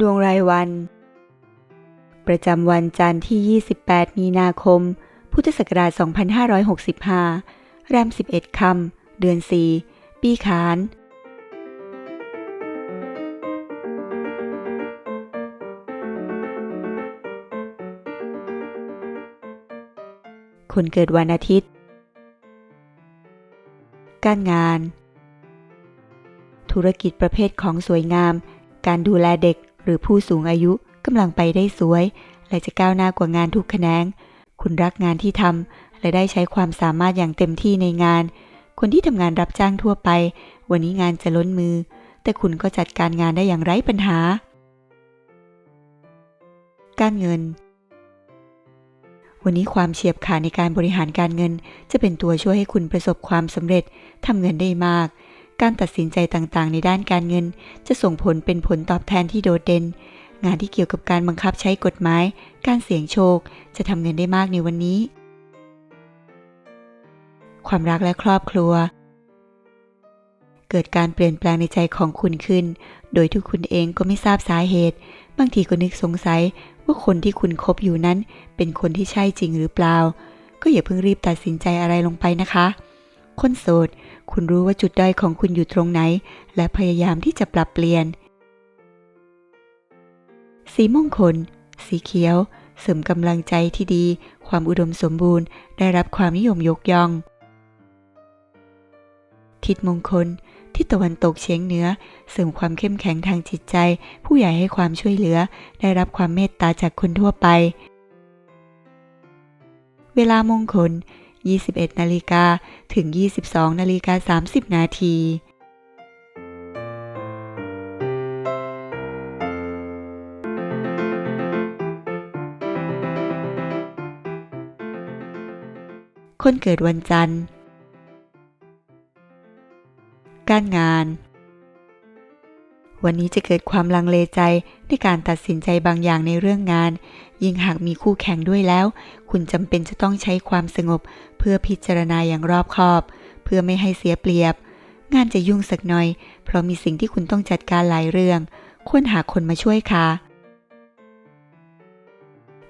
ดวงรายวัน ประจำวันจันทร์ที่ 28 มีนาคม พุทธศักราช 2565 แรม 11ค่ำเดือน 4 ปีขานคนเกิดวันอาทิตย์ การงาน ธุรกิจประเภทของสวยงาม การดูแลเด็ก หรือผู้สูงอายุกำลังไปได้สวย และจะก้าวหน้ากว่างานทุกแขนง คุณรักงานที่ทำและได้ใช้ความสามารถอย่างเต็มที่ในงาน คนที่ทำงานรับจ้างทั่วไป วันนี้งานจะล้นมือ แต่คุณก็จัดการงานได้อย่างไร้ปัญหา การเงิน วันนี้ความเฉียบขาญในการบริหารการเงิน จะเป็นตัวช่วยให้คุณประสบความสำเร็จทำเงินได้มาก การตัดสินใจต่างๆ ในด้านการเงิน จะส่งผลเป็นผลตอบแทนที่โดดเด่น งานที่เกี่ยวกับการบังคับใช้กฎหมาย การเสี่ยงโชค จะทำเงินได้มากในวันนี้ ความรักและครอบครัว เกิดการเปลี่ยนแปลงในใจของคุณขึ้น โดยที่คุณเองก็ไม่ทราบสาเหตุ บางทีก็นึกสงสัยว่าคนที่คุณคบอยู่นั้น เป็นคนที่ใช่จริงหรือเปล่า ก็อย่าเพิ่งรีบตัดสินใจอะไรลงไปนะคะ คนโสด คุณรู้ว่าจุดด้อยของคุณอยู่ตรงไหน และพยายามที่จะปรับเปลี่ยน สีมงคล สีเขียว เสริมกำลังใจที่ดี ความอุดมสมบูรณ์ ได้รับความนิยมยกย่อง ทิศมงคล ทิศตะวันตกเฉียงเหนือ เสริมความเข้มแข็งทางจิตใจ ผู้ใหญ่ให้ความช่วยเหลือ ได้รับความเมตตาจากคนทั่วไป เวลามงคล 21นาฬิกาถึง 22นาฬิกา30 นาทีคนเกิดวันจันทร์ การงาน วันนี้จะเกิดความลังเลใจในการตัดสินใจบางอย่างในเรื่องงาน ยิ่งหากมีคู่แข่งด้วยแล้ว คุณจำเป็นจะต้องใช้ความสงบ เพื่อพิจารณาอย่างรอบคอบ เพื่อไม่ให้เสียเปรียบ งานจะยุ่งสักหน่อย เพราะมีสิ่งที่คุณต้องจัดการหลายเรื่อง ควรหาคนมาช่วยค่ะ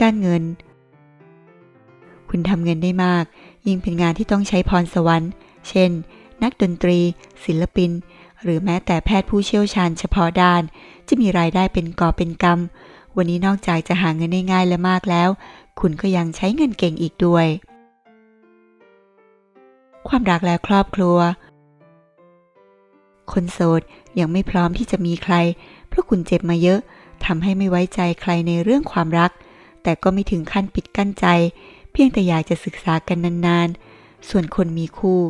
การเงิน คุณทำเงินได้มาก ยิ่งเป็นงานที่ต้องใช้พรสวรรค์ เช่น นักดนตรี ศิลปิน หรือแม้แต่แพทย์ผู้เชี่ยวชาญเฉพาะด้าน จะมีรายได้เป็นกอเป็นกำวันนี้นอกจากจะหาเงินได้ง่ายและมากแล้ว คุณก็ยังใช้เงินเก่งอีกด้วย ความรักและครอบครัว คนโสดยังไม่พร้อมที่จะมีใคร เพราะคุณเจ็บมาเยอะทำให้ไม่ไว้ใจใครในเรื่องความรัก แต่ก็ไม่ถึงขั้นปิดกั้นใจ เพียงแต่อยากจะศึกษากันนานๆ ส่วนคนมีคู่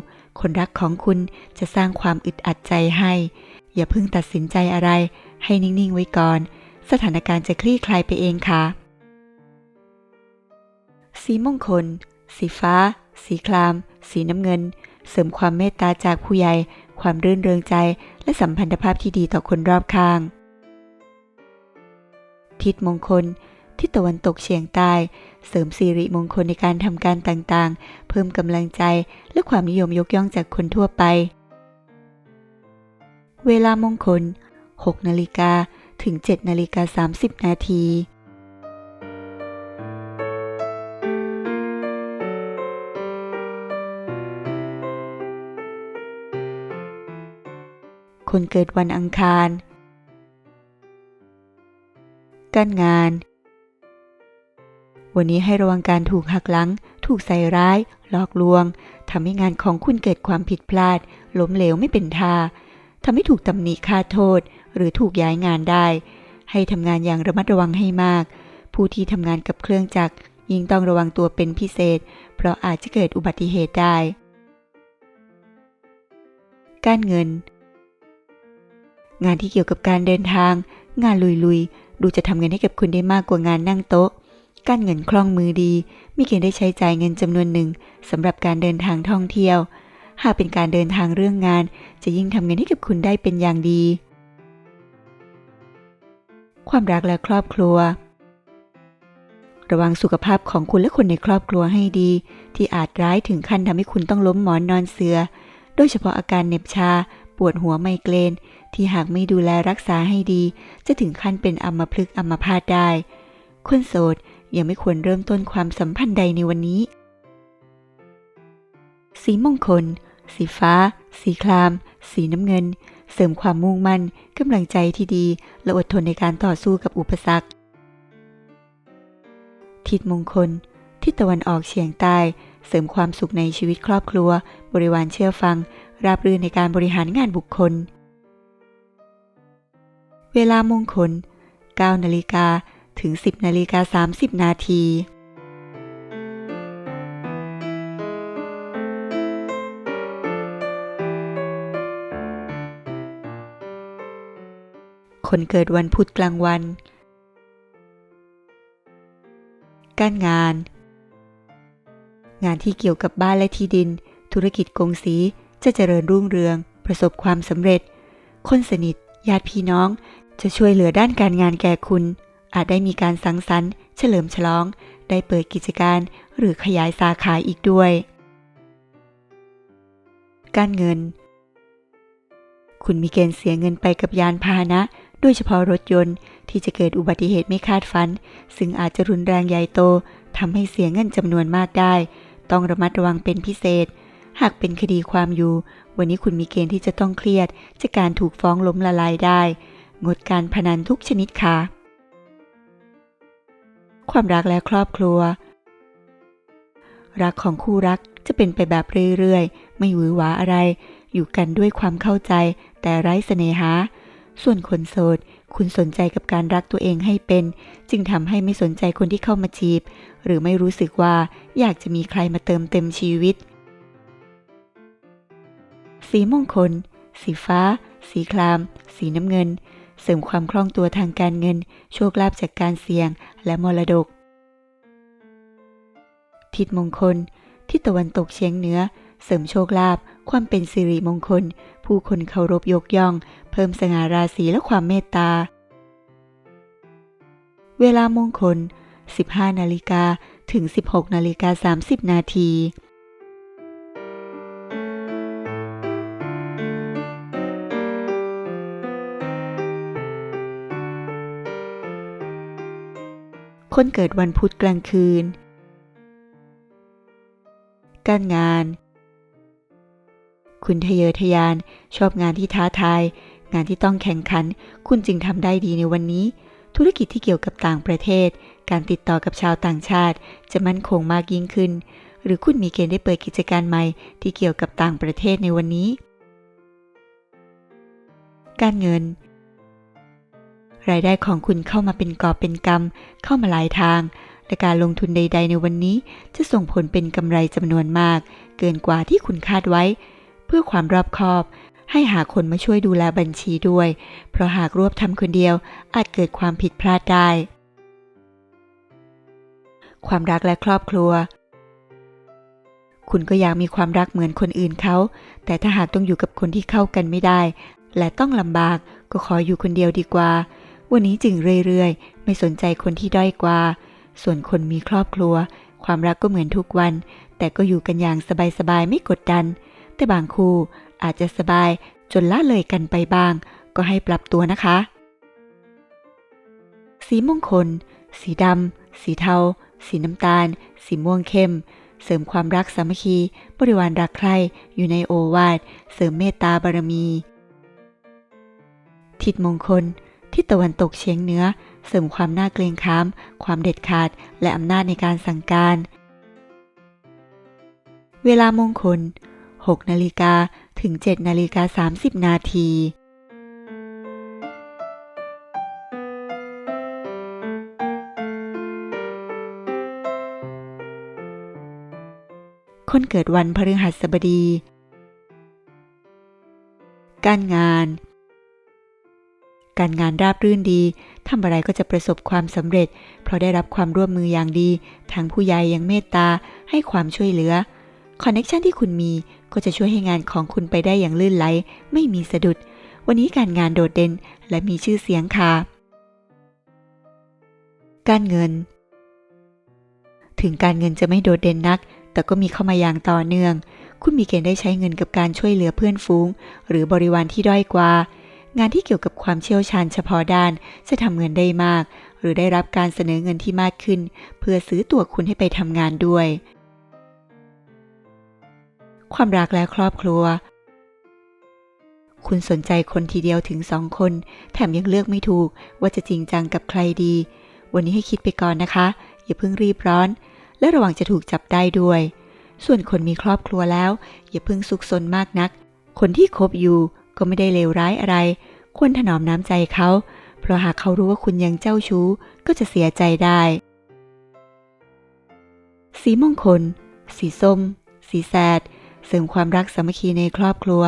คนรักของคุณจะสร้างความอึดอัดใจให้ อย่าเพิ่งตัดสินใจอะไร ให้นิ่ง ๆ ไว้ก่อน สถานการณ์จะคลี่คลายไปเองค่ะ สีมงคล สีฟ้า สีคราม สีน้ำเงิน เสริมความเมตตาจากผู้ใหญ่ ความรื่นเริงใจ และสัมพันธภาพที่ดีต่อคนรอบข้าง ทิศมงคล ทิศตะวันตกเฉียงใต้ เสริมสิริมงคลในการทำการต่างๆ เพิ่มกำลังใจและความนิยมยกย่องจากคนทั่วไป เวลามงคล 6 นาฬิกาถึง 7 นาฬิกา 30 นาทีคนเกิดวันอังคาร การงาน วันนี้ให้ระวังการถูกหักหลัง ถูกใส่ร้าย หลอกลวง ทำให้งานของคุณเกิดความผิดพลาด ล้มเหลวไม่เป็นท่า ทำให้ถูกตำหนิค่าโทษ หรือถูกย้ายงานได้ ให้ทำงานอย่างระมัดระวังให้มาก ผู้ที่ทำงานกับเครื่องจักร ยิ่งต้องระวังตัวเป็นพิเศษ เพราะอาจจะเกิดอุบัติเหตุได้ การเงิน งานที่เกี่ยวกับการเดินทาง งานลุยๆ ดูจะทำเงินให้กับคุณได้มากกว่างานนั่งโต๊ะ การเงินคล่องมือดี มีเกณฑ์ได้ใช้จ่ายเงินจำนวนหนึ่งสำหรับการเดินทางท่องเที่ยว หากเป็นการเดินทางเรื่องงาน จะยิ่งทำเงินให้กับคุณได้เป็นอย่างดี ความรักและครอบครัว ระวังสุขภาพของคุณและคนในครอบครัวให้ดี ที่อาจร้ายถึงขั้นทำให้คุณต้องล้มหมอนนอนเสือ โดยเฉพาะอาการเหน็บชาปปวดหัวไมเกรนที่หากไม่ดูแลรักษาให้ดี จะถึงขั้นเป็นอัมพฤกษ์อัมพาตได้คนโสด ยังไม่ควรเริ่มต้นความสัมพันธ์ใดในวันนี้ สีมงคล สีฟ้า สีคราม สีน้ำเงิน เสริมความมุ่งมั่นกำลังใจที่ดี และอดทนในการต่อสู้กับอุปสรรค ทิศมงคล ทิศตะวันออกเฉียงใต้ เสริมความสุขในชีวิตครอบครัว บริวารเชื่อฟัง ราบรื่นในการบริหารงานบุคคล เวลามงคล9นาฬิกา ถึง 10นาฬิกา30 นาที คนเกิดวันพุธกลางวัน การงาน งานที่เกี่ยวกับบ้านและที่ดิน ธุรกิจกงสีจะเจริญรุ่งเรือง ประสบความสำเร็จ คนสนิท ญาติพี่น้องจะช่วยเหลือด้านการงานแก่คุณ อาจได้มีการสังสรรค์ เฉลิมฉลอง ได้เปิดกิจการหรือขยายสาขาอีกด้วย การเงิน คุณมีเกณฑ์เสียเงินไปกับยานพาหนะ โดยเฉพาะรถยนต์ที่จะเกิดอุบัติเหตุไม่คาดฝัน ซึ่งอาจจะรุนแรงใหญ่โตทำให้เสียเงินจำนวนมากได้ ต้องระมัดระวังเป็นพิเศษ หากเป็นคดีความอยู่ วันนี้คุณมีเกณฑ์ที่จะต้องเครียดจากการถูกฟ้องล้มละลายได้ งดการพนันทุกชนิดค่ะ ความรักและครอบครัว รักของคู่รักจะเป็นไปแบบเรื่อยๆ ไม่หวือหวาอะไร อยู่กันด้วยความเข้าใจ แต่ไร้เสน่หา ส่วนคนโสด คุณสนใจกับการรักตัวเองให้เป็น จึงทำให้ไม่สนใจคนที่เข้ามาจีบ หรือไม่รู้สึกว่าอยากจะมีใครมาเติมเต็มชีวิต สีมงคล สีฟ้า สีคราม สีน้ำเงิน เสริมความคล่องตัวทางการเงิน โชคลาภจากการเสี่ยง และมรดก ทิศมงคล ทิศตะวันตกเฉียงเหนือ เสริมโชคลาภความเป็นสิริมงคล ผู้คนเคารพยกย่อง เพิ่มสง่าราศีและความเมตตา เวลามงคล 15 นาฬิกาถึง 16 นาฬิกา 30 นาที คนเกิดวันพุธกลางคืน การงาน คุณทะเยอทะยานชอบงานที่ท้าทาย งานที่ต้องแข่งขัน คุณจึงทำได้ดีในวันนี้ ธุรกิจที่เกี่ยวกับต่างประเทศ การติดต่อกับชาวต่างชาติ จะมั่นคงมากยิ่งขึ้น หรือคุณมีเกณฑ์ได้เปิดกิจการใหม่ที่เกี่ยวกับต่างประเทศในวันนี้ การเงิน รายได้ของคุณเข้ามาเป็นกอบเป็นกำเข้ามาหลายทาง และการลงทุนใด ๆ ในวันนี้จะส่งผลเป็นกำไรจำนวนมาก เกินกว่าที่คุณคาดไว้ เพื่อความรอบคอบ ให้หาคนมาช่วยดูแลบัญชีด้วย เพราะหากรวบทำคนเดียวอาจเกิดความผิดพลาดได้ ความรักและครอบครัวคุณก็อยากมีความรักเหมือนคนอื่นเขา แต่ถ้าหากต้องอยู่กับคนที่เข้ากันไม่ได้ และต้องลำบาก ก็ขออยู่คนเดียวดีกว่า วันนี้จึงเรื่อยๆ ไม่สนใจคนที่ด้อยกว่า ส่วนคนมีครอบครัว ความรักก็เหมือนทุกวัน แต่ก็อยู่กันอย่างสบายๆ ไม่กดดัน แต่บางคู่อาจจะสบายจนละเลยกันไปบ้าง ก็ให้ปรับตัวนะคะ สีมงคล สีดำ สีเทา สีน้ำตาล สีม่วงเข้ม เสริมความรักสามัคคี บริวารรักใคร่ อยู่ในโอวาท เสริมเมตตาบารมี ทิศมงคล ทิศตะวันตกเฉียงเหนือ เสริมความน่าเกรงขาม ความเด็ดขาด และอำนาจในการสั่งการ เวลามงคล 6 นาฬิกาถึง 7 นาฬิกา 30 นาทีคนเกิดวันพฤหัสบดี การงาน การงานราบรื่นดีทำอะไรก็จะประสบความสำเร็จ เพราะได้รับความร่วมมืออย่างดีทั้งผู้ใหญ่ยังเมตตาให้ความช่วยเหลือคอนเน็ชันที่คุณมีก็จะช่วยให้งานของคุณไปได้อย่างลื่นไหล ไม่มีสะดุด วันนี้การงานโดดเด่นและมีชื่อเสียงค่ะ การเงิน ถึงการเงินจะไม่โดดเด่นนัก แต่ก็มีเข้ามาอย่างต่อเนื่อง คุณมีเกณฑ์ได้ใช้เงินกับการช่วยเหลือเพื่อนฝูง หรือบริวารที่ด้อยกว่า งานที่เกี่ยวกับความเชี่ยวชาญเฉพาะด้านจะทำเงินได้มาก หรือได้รับการเสนอเงินที่มากขึ้น เพื่อซื้อตัวคุณให้ไปทำงานด้วย ความรักและครอบครัว คุณสนใจคนทีเดียวถึงสองคน แถมยังเลือกไม่ถูกว่าจะจริงจังกับใครดี วันนี้ให้คิดไปก่อนนะคะ อย่าเพิ่งรีบร้อน และระวังจะถูกจับได้ด้วย ส่วนคนมีครอบครัวแล้ว อย่าเพิ่งซุกซนมากนัก คนที่คบอยู่ก็ไม่ได้เลวร้ายอะไร ควรถนอมน้ำใจเขา เพราะหากเขารู้ว่าคุณยังเจ้าชู้ก็จะเสียใจได้ สีมงคล สีส้ม สีแสด เสริมความรักสามัคคีในครอบครัว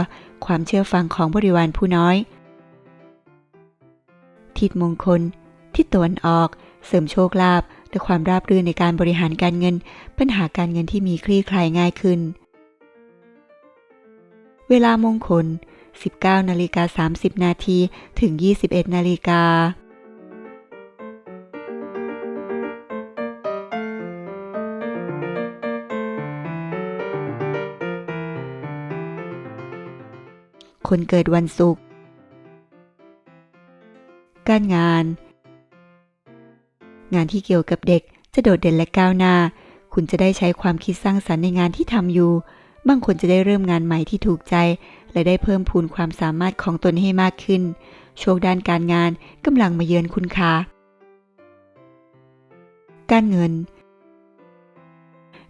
ความเชื่อฟังของบริวารผู้น้อย ทิศมงคล ทิศตะวันออก เสริมโชคลาภและความราบรื่นในการบริหารการเงิน ปัญหาการเงินที่มีคลี่คลายง่ายขึ้น เวลามงคล 19นาฬิกา30 นาทีถึง 21นาฬิกาคนเกิดวันศุกร์ การงาน งานที่เกี่ยวกับเด็กจะโดดเด่นและก้าวหน้า คุณจะได้ใช้ความคิดสร้างสรรค์ในงานที่ทำอยู่ บางคนจะได้เริ่มงานใหม่ที่ถูกใจ และได้เพิ่มพูนความสามารถของตนให้มากขึ้น โชคด้านการงานกำลังมาเยือนคุณค่ะ การเงิน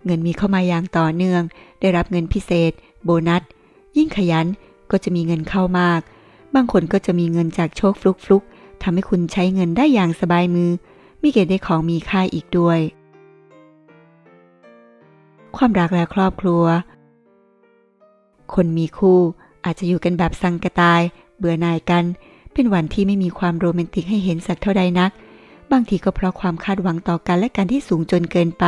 เงินมีเข้ามาอย่างต่อเนื่อง ได้รับเงินพิเศษ โบนัส ยิ่งขยันก็จะมีเงินเข้ามาก บางคนก็จะมีเงินจากโชคฟลุกฟลุกทำให้คุณใช้เงินได้อย่างสบายมือ มีเกณฑ์ได้ของมีค่าอีกด้วย ความรักและครอบครัว คนมีคู่ อาจจะอยู่กันแบบสังกะตาย เบื่อหน่ายกัน เป็นวันที่ไม่มีความโรแมนติกให้เห็นสักเท่าใดนัก บางทีก็เพราะความคาดหวังต่อกันและกันที่สูงจนเกินไป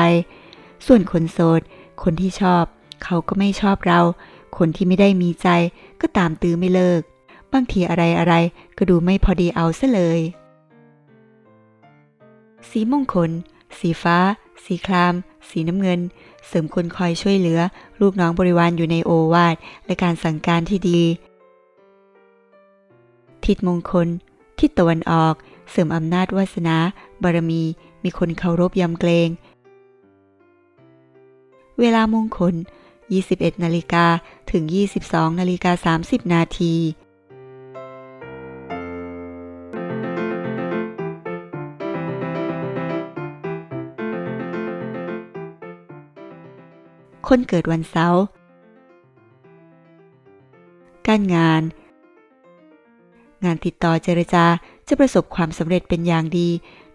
ส่วนคนโสด คนที่ชอบ เขาก็ไม่ชอบเรา คนที่ไม่ได้มีใจ ก็ตามตื้อไม่เลิก บางทีอะไรอะไรก็ดูไม่พอดีเอาซะเลย สีมงคล สีฟ้า สีคราม สีน้ำเงิน เสริมคนคอยช่วยเหลือ ลูกน้องบริวารอยู่ในโอวาทและการสั่งการที่ดี ทิศมงคล ทิศตะวันออก เสริมอำนาจวาสนา บารมี มีคนเคารพยำเกรง เวลามงคล 21 นาฬิกาถึง 22 นาฬิกา 30 นาที คนเกิดวันเสาร์การงาน งานติดต่อเจรจาจะประสบความสำเร็จเป็นอย่างดี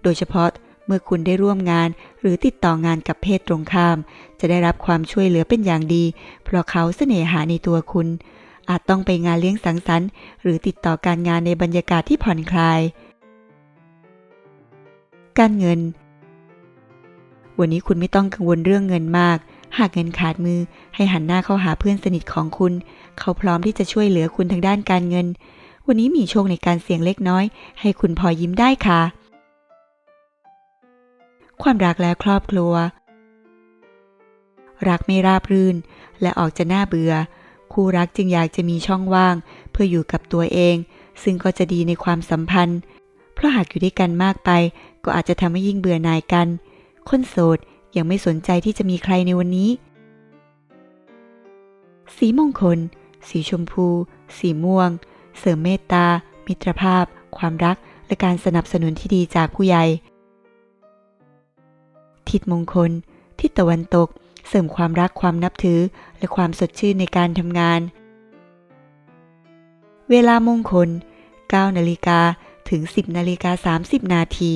โดยเฉพาะเมื่อคุณได้ร่วมงานหรือติดต่องานกับเพศตรงข้าม จะได้รับความช่วยเหลือเป็นอย่างดี เพราะเขาเสน่หาในตัวคุณ อาจต้องไปงานเลี้ยงสังสรรค์หรือติดต่อการงานในบรรยากาศที่ผ่อนคลาย การเงิน วันนี้คุณไม่ต้องกังวลเรื่องเงินมาก หากเงินขาดมือให้หันหน้าเข้าหาเพื่อนสนิทของคุณ เขาพร้อมที่จะช่วยเหลือคุณทางด้านการเงิน วันนี้มีโชคในการเสี่ยงเล็กน้อย ให้คุณพอยิ้มได้ค่ะ ความรักและครอบครัว รักไม่ราบรื่น และออกจะน่าเบื่อ คู่รักจึงอยากจะมีช่องว่าง เพื่ออยู่กับตัวเอง ซึ่งก็จะดีในความสัมพันธ์ เพราะหากอยู่ด้วยกันมากไป ก็อาจจะทำให้ยิ่งเบื่อหน่ายกัน คนโสด ยังไม่สนใจที่จะมีใครในวันนี้ สีมงคล สีชมพู สีม่วง เสริมเมตตา มิตรภาพ ความรัก และการสนับสนุนที่ดีจากผู้ใหญ่ ทิศมงคล ทิศตะวันตก เสริมความรักความนับถือ และความสดชื่นในการทำงาน เวลามงคล9นาฬิกาถึง 10นาฬิกา30นาที